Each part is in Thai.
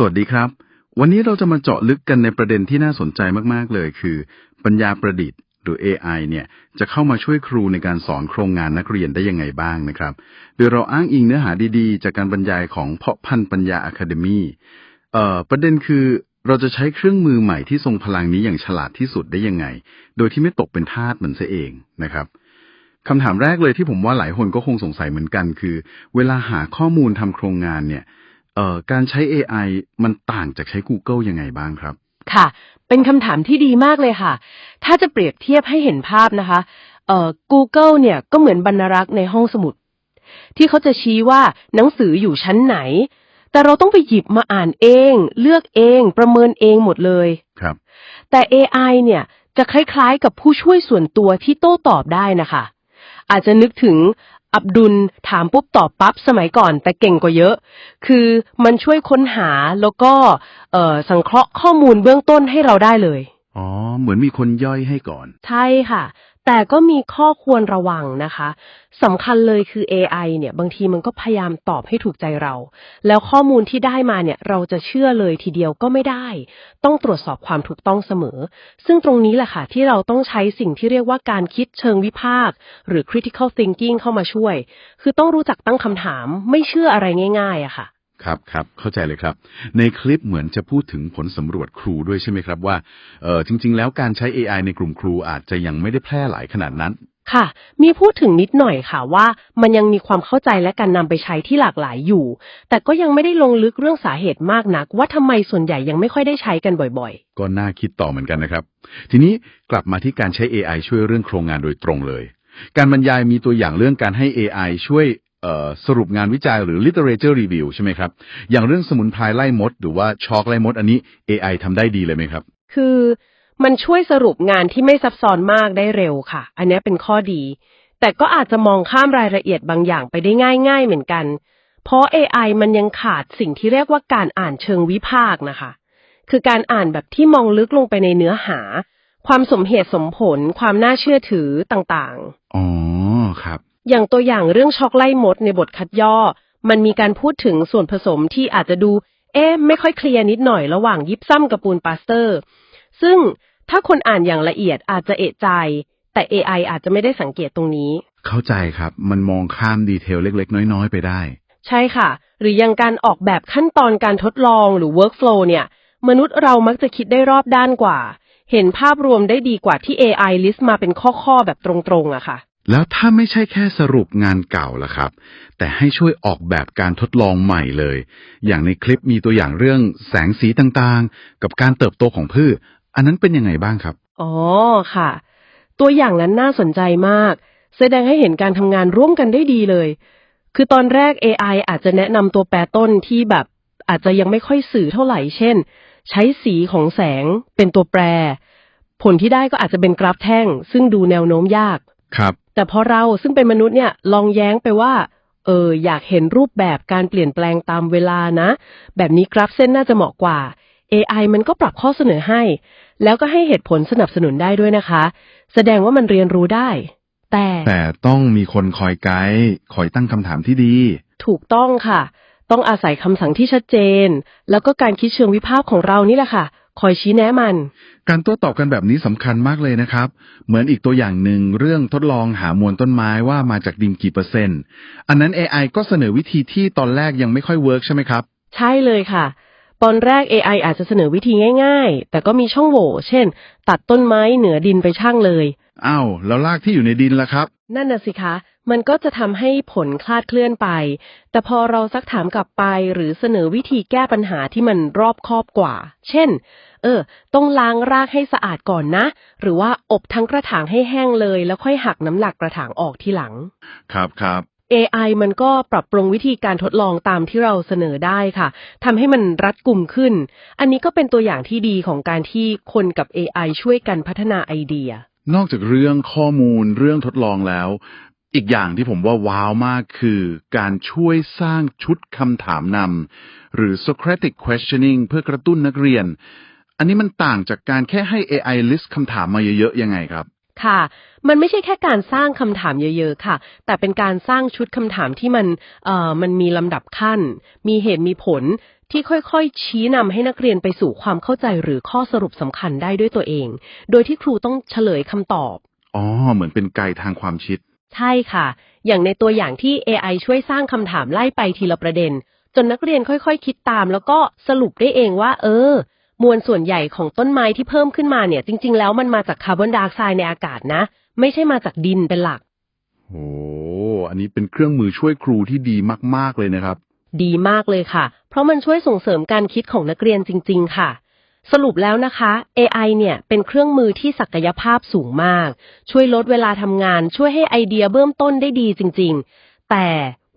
สวัสดีครับ วันนี้เราจะมาเจาะลึกกันในประเด็นที่น่าสนใจมาก ๆ เลย คือ ปัญญาประดิษฐ์หรือ AI เนี่ยจะเข้ามาช่วยครูในการสอนโครงงานนักเรียนได้ยังไงบ้างนะครับ โดยเราอ้างอิงเนื้อหาดีๆ จากการบรรยายของเพาะพันธุ์ปัญญาอะคาเดมีเอ่อประเด็นคือเราจะใช้เครื่องมือใหม่ที่ทรงพลังนี้อย่างฉลาดที่สุดได้ยังไง โดยที่ไม่ตกเป็นทาสมันซะเองนะครับคำถามแรกเลยที่ผมว่าหลายคนก็คงสงสัยเหมือนกัน คือ เวลาหาข้อมูลทำโครงงานเนี่ย เอ่อการใช้ AI มันต่างจากใช้ Google ยังไงบ้างครับ ค่ะ เป็นคำถามที่ดีมากเลยค่ะ ถ้าจะเปรียบเทียบให้เห็นภาพนะคะเอ่อ Google เนี่ยก็เหมือนบรรณารักษ์ในห้องสมุด ที่เขาจะชี้ว่าหนังสืออยู่ชั้นไหน แต่เราต้องไปหยิบมาอ่านเอง เลือกเองประเมินเองหมดเลยครับ แต่ AI เนี่ยจะคล้ายๆกับผู้ช่วยส่วนตัวที่โต้ตอบได้นะคะ อาจจะนึกถึง อับดุลถามปุ๊บตอบปั๊บสมัยก่อน แต่เก่งกว่าเยอะ คือมันช่วยค้นหาแล้วก็เอ่อสังเคราะห์ข้อมูลเบื้องต้นให้เราได้เลย อ๋อ เหมือนมีคนย่อยให้ก่อน ใช่ค่ะ แต่ก็มีข้อควรระวังนะคะสำคัญเลยคือ AI เนี่ย บางทีมันก็พยายามตอบให้ถูกใจเรา แล้วข้อมูลที่ได้มาเนี่ย เราจะเชื่อเลยทีเดียวก็ไม่ได้ ต้องตรวจสอบความถูกต้องเสมอ ซึ่งตรงนี้แหละค่ะ ที่เราต้องใช้สิ่งที่เรียกว่าการคิดเชิงวิพากษ์หรือ critical thinking เข้ามาช่วย คือต้องรู้จักตั้งคำถามไม่เชื่ออะไรง่ายๆอะค่ะ ครับครับเข้าใจเลยครับ ในคลิปเหมือนจะพูดถึงผลสำรวจครูด้วยใช่ไหมครับว่าเออจริง ๆ แล้วการใช้ AI ในกลุ่มครูอาจจะยังไม่ได้แพร่หลายขนาดนั้น ค่ะ มีพูดถึงนิดหน่อยค่ะว่า มันยังมีความเข้าใจและการนำไปใช้ที่หลากหลายอยู่ แต่ก็ยังไม่ได้ลงลึกเรื่องสาเหตุมากนัก ว่าทำไมส่วนใหญ่ยังไม่ค่อยได้ใช้กันบ่อย ก็น่าคิดต่อเหมือนกันนะครับ ทีนี้กลับมาที่การใช้ AI ช่วยเรื่องโครงงานโดยตรงเลย การบรรยายมีตัวอย่างเรื่องการให้ AI ช่วยเอ่อ สรุปงานวิจัยหรือ literature review ใช่ไหมครับ อย่างเรื่องสมุนไพรไล่มด หรือว่าช็อกไล่มด อันนี้ AI ทำได้ดีเลยไหมครับๆคือมันช่วยสรุปงานที่ไม่ซับซ้อนมากได้เร็วค่ะ อันนี้เป็นข้อดี แต่ก็อาจจะมองข้ามรายละเอียดบางอย่างไปได้ง่าย ๆ เหมือนกัน เพราะ AI มันยังขาดสิ่งที่เรียกว่าการอ่านเชิงวิพากษ์นะคะ คือการอ่านแบบที่มองลึกลงไปในเนื้อหา ความสมเหตุสมผล ความน่าเชื่อถือต่างๆ อ๋อ ครับ อย่างตัวอย่างเรื่องช็อกไล่มดในบทคัดย่อ มันมีการพูดถึงส่วนผสมที่อาจจะดู เอ๊ะไม่ค่อยเคลียร์นิดหน่อยระหว่างยิบซ้ำกับปูนปาสเตอร์ ซึ่งถ้าคนอ่านอย่างละเอียดอาจจะเอะใจ แต่ AI อาจจะไม่ได้สังเกตตรงนี้ เข้าใจครับ มันมองข้ามดีเทลเล็ก ๆ น้อย ๆ ไปได้ ใช่ค่ะ หรือยังการออกแบบขั้นตอนการทดลองหรือ workflow เนี่ย มนุษย์เรามักจะคิดได้รอบด้านกว่า เห็นภาพรวมได้ดีกว่าที่ AI list มาเป็นข้อๆแบบตรงๆอะค่ะ แล้วถ้าไม่ใช่แค่สรุปงานเก่าล่ะครับ แต่ให้ช่วยออกแบบการทดลองใหม่เลย อย่างในคลิปมีตัวอย่างเรื่องแสงสีต่างๆ กับการเติบโตของพืช อันนั้นเป็นยังไงบ้างครับ อ๋อค่ะ ตัวอย่างนั้นน่าสนใจมาก แสดงให้เห็นการทำงานร่วมกันได้ดีเลย คือตอนแรก AI อาจจะแนะนำตัวแปรต้นที่แบบอาจจะยังไม่ค่อยสื่อเท่าไหร่ เช่น ใช้สีของแสงเป็นตัวแปร ผลที่ได้ก็อาจจะเป็นกราฟแท่ง ซึ่งดูแนวโน้มยาก ครับ แต่พอเราซึ่งเป็นมนุษย์เนี่ยลองแย้งไปว่า เอออยากเห็นรูปแบบการเปลี่ยนแปลงตามเวลานะ แบบนี้กราฟเส้นน่าจะเหมาะกว่า AI มันก็ปรับข้อเสนอให้ แล้วก็ให้เหตุผลสนับสนุนได้ด้วยนะคะ แสดงว่ามันเรียนรู้ได้ แต่แต่ต้องมีคนคอยไกด์คอยตั้งคำถามที่ดี ถูกต้องค่ะ ต้องอาศัยคำสั่งที่ชัดเจน แล้วก็การคิดเชิงวิพากษ์ของเรานี่แหละค่ะ คอยชี้แนะมัน การโต้ตอบกันแบบนี้สำคัญมากเลยนะครับ เหมือนอีกตัวอย่างหนึ่งเรื่องทดลองหามวลต้นไม้ว่ามาจากดินกี่เปอร์เซ็นต์ อันนั้น AI ก็เสนอวิธีที่ตอนแรกยังไม่ค่อยเวิร์กใช่ไหมครับ ใช่เลยค่ะ ตอนแรก AI อาจจะเสนอวิธีง่าย ๆ แต่ก็มีช่องโหว่ เช่น ตัดต้นไม้เหนือดินไปช่างเลย อ้าว แล้วรากที่อยู่ในดินล่ะครับ นั่นน่ะสิคะ มันก็จะทำให้ผลคลาดเคลื่อนไป แต่พอเราซักถามกลับไปหรือเสนอวิธีแก้ปัญหาที่มันรอบคอบกว่า เช่น เออ ต้องล้างรากให้สะอาดก่อนนะ หรือว่าอบทั้งกระถางให้แห้งเลยแล้วค่อยหักน้ำหนักกระถางออกทีหลัง ครับครับ AI มันก็ปรับปรุงวิธีการทดลองตามที่เราเสนอได้ค่ะทำให้มันรัดกุมขึ้น อันนี้ก็เป็นตัวอย่างที่ดีของการที่คนกับ AI ช่วยกันพัฒนาไอเดีย นอกจากเรื่องข้อมูลเรื่องทดลองแล้ว อีกอย่างที่ผมว่าว้าวมากคือการช่วยสร้างชุดคำถามนำหรือ Socratic questioning เพื่อกระตุ้นนักเรียน อันนี้มันต่างจากการแค่ให้ AI list คำถามมาเยอะๆ ยังไงครับค่ะ มันไม่ใช่แค่การสร้างคำถามเยอะ ๆ ค่ะ แต่เป็นการสร้างชุดคำถามที่มันเอ่อมันมีลำดับขั้น มีเหตุมีผลที่ค่อยๆ ชี้นำให้นักเรียนไปสู่ความเข้าใจหรือข้อสรุปสำคัญได้ด้วยตัวเอง โดยที่ครูต้องเฉลยคำตอบ อ๋อ เหมือนเป็นไกด์ทางความคิด ใช่ค่ะ อย่างในตัวอย่างที่ AI ช่วยสร้างคำถามไล่ไปทีละประเด็น จนนักเรียนค่อยๆคิดตาม แล้วก็สรุปได้เองว่า เออ มวลส่วนใหญ่ของต้นไม้ที่เพิ่มขึ้นมาเนี่ย จริง ๆ แล้วมันมาจากคาร์บอนไดออกไซด์ในอากาศนะ ไม่ใช่มาจากดินเป็นหลักโอ้อันนี้เป็นเครื่องมือช่วยครูที่ดีมากๆเลยนะครับ ดีมากเลยค่ะ เพราะมันช่วยส่งเสริมการคิดของนักเรียนจริง ๆ ค่ะ สรุปแล้วนะคะ AI เนี่ยเป็นเครื่องมือที่ศักยภาพสูงมาก ช่วยลดเวลาทำงาน ช่วยให้ไอเดียเบื้องต้นได้ดีจริง ๆ แต่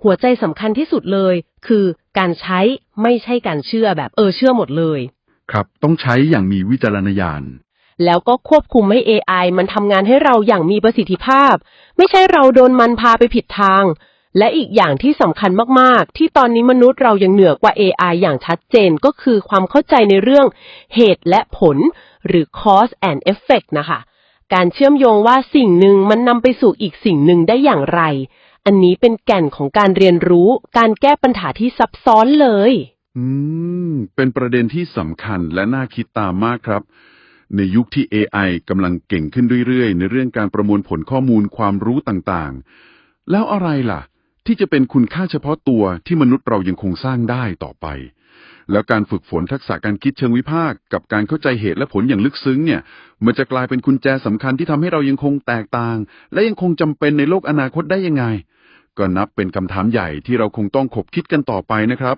หัวใจสำคัญที่สุดเลย คือการใช้ไม่ใช่การเชื่อแบบเออเชื่อหมดเลย ครับ ต้องใช้อย่างมีวิจารณญาณ แล้วก็ควบคุมให้ AI มันทำงานให้เราอย่างมีประสิทธิภาพ ไม่ใช่เราโดนมันพาไปผิดทาง และอีกอย่างที่สำคัญมาก ๆ ที่ตอนนี้มนุษย์เรายังเหนือกว่า AI อย่างชัดเจนก็คือความเข้าใจในเรื่องเหตุและผล หรือ cause and effect นะคะ การเชื่อมโยงว่าสิ่งหนึ่งมันนำไปสู่อีกสิ่งหนึ่งได้อย่างไร อันนี้เป็นแก่นของการเรียนรู้ การแก้ปัญหาที่ซับซ้อนเลย อืม เป็นประเด็นที่สำคัญและน่าคิดตามมากครับ ในยุคที่ AI กำลังเก่งขึ้นเรื่อย ๆ ในเรื่องการประมวลผลข้อมูลความรู้ต่าง ๆ แล้วอะไรล่ะ ที่จะเป็นคุณค่าเฉพาะตัวที่มนุษย์เรายังคงสร้างได้ต่อไป แล้วการฝึกฝนทักษะการคิดเชิงวิพากษ์กับการเข้าใจเหตุและผลอย่างลึกซึ้งเนี่ย มันจะกลายเป็นกุญแจสำคัญที่ทำให้เรายังคงแตกต่าง และยังคงจำเป็นในโลกอนาคตได้ยังไง ก็นับเป็นคำถามใหญ่ที่เราคงต้องขบคิดกันต่อไปนะครับ